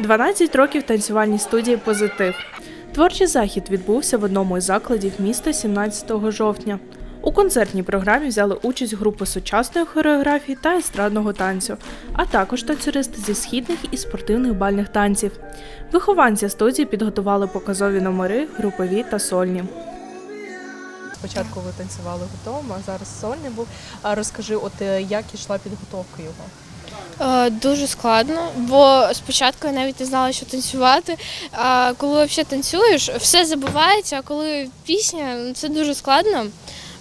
12 років танцювальній студії Позитив. Творчий захід відбувся в одному із закладів міста 17 жовтня. У концертній програмі взяли участь групи сучасної хореографії та естрадного танцю, а також танцюристи зі східних і спортивних бальних танців. Вихованці студії підготували показові номери, групові та сольні. Спочатку ви танцювали вдома, а зараз сольний був. А розкажи, от е, як ішла підготовка його? Е, Дуже складно, бо спочатку я навіть не знала, що танцювати. А коли взагалі танцюєш, все забувається, а коли пісня, ну, це дуже складно.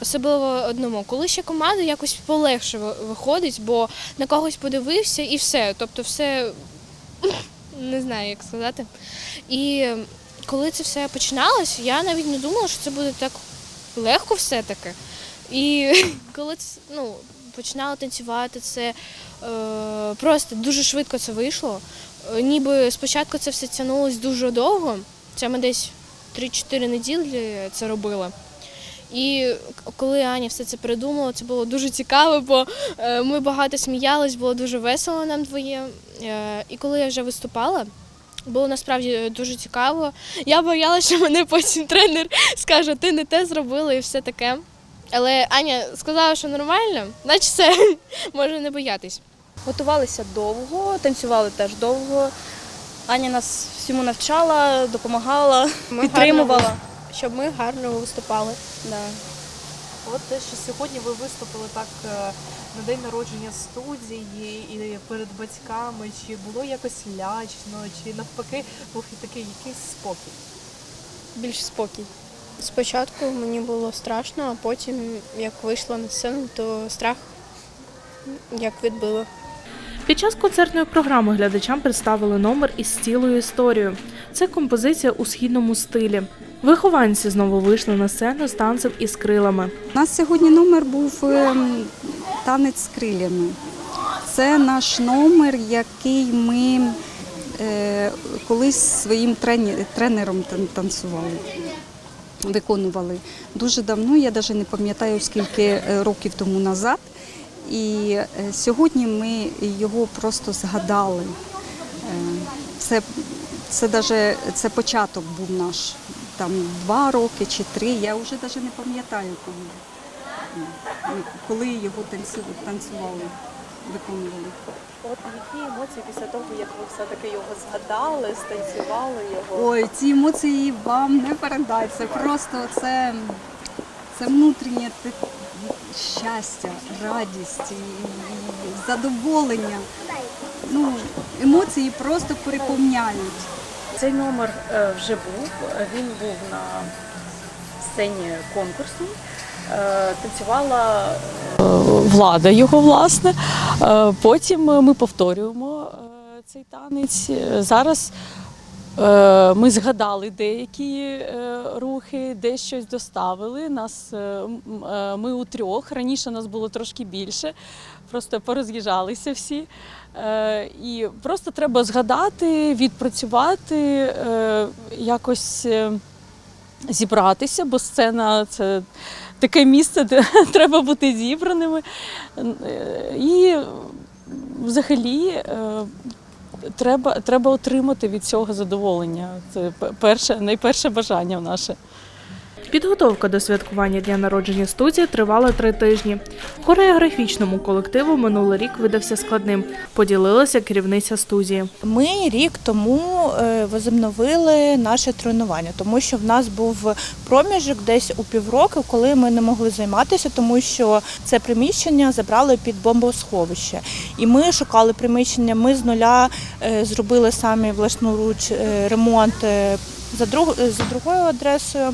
Особливо одному. Коли ще команда якось полегше виходить, бо на когось подивився і все. Тобто все не знаю, як сказати. І коли це все починалось, я навіть не думала, що це буде так легко все-таки. І коли це, ну, починала танцювати, це е, просто дуже швидко це вийшло. Е, Ніби спочатку це все тягнулось дуже довго. Це ми десь 3-4 неділі це робили. І коли Аня все це придумала, це було дуже цікаво, бо е, ми багато сміялись, було дуже весело нам двоє. І коли я вже виступала, було насправді дуже цікаво. Я боялася, що мене потім тренер скаже, ти не те зробила і все таке. Але Аня сказала, що нормально, значить все, може не боятись. Готувалися довго, танцювали теж довго. Аня нас всьому навчала, допомагала, Ми підтримувала. гарно Щоб ми гарно виступали. Да. От те, що сьогодні ви виступили так е, на день народження студії і перед батьками, чи було якось лячно, чи навпаки був і такий якийсь спокій? Більш спокій. Спочатку мені було страшно, а потім, як вийшла на сцену, то страх як відбило. Під час концертної програми глядачам представили номер із цілою історією. Це композиція у східному стилі. Вихованці знову вийшли на сцену з танцем із крилами. У нас сьогодні номер був ем, танець з крилями. Це наш номер, який ми е, колись своїм трені- тренером танцювали, виконували. Дуже давно, я навіть не пам'ятаю, скільки е, років тому назад. І е, сьогодні ми його просто згадали. Е, Це, це, даже, це початок був наш. Там два роки чи три, я вже навіть не пам'ятаю коли. Коли його танцювали, виконували. От які емоції після того, як ви все-таки його згадали, станцювали його? Ой, ці емоції вам не передать. Це просто це, це внутрішнє щастя, радість, і, і задоволення. Ну, емоції просто переповняють. Цей номер е, вже був. Він був на сцені конкурсу. Е, Танцювала е, влада його, власне. Е, Потім ми повторюємо е, цей танець. Е, Зараз е, ми згадали деякі е, рухи, де щось доставили. Нас, е, е, ми у трьох, раніше нас було трошки більше, просто пороз'їжджалися всі. Е, І просто треба згадати, відпрацювати, е, якось е, зібратися, бо сцена це таке місце, де треба бути зібраними. І взагалі е, треба, треба отримати від цього задоволення. Це перше, найперше бажання наше. Підготовка до святкування дня народження студії тривала три тижні. Хореографічному колективу минулий рік видався складним. Поділилася керівниця студії. Ми рік тому е, возобновили наше тренування, тому що в нас був проміжок десь у півроку, коли ми не могли займатися, тому що це приміщення забрали під бомбосховище. І ми шукали приміщення. Ми з нуля е, зробили самі власноруч е, ремонт за другою адресою.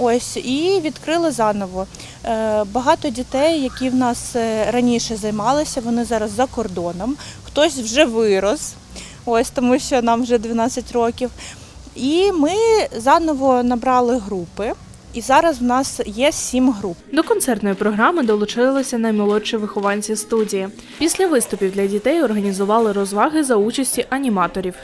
Ось і відкрили заново. Е, Багато дітей, які в нас е, раніше займалися, вони зараз за кордоном. Хтось вже вирос, ось тому що нам вже 12 років. І ми заново набрали групи. І зараз в нас є сім груп. До концертної програми долучилися наймолодші вихованці студії. Після виступів для дітей організували розваги за участі аніматорів.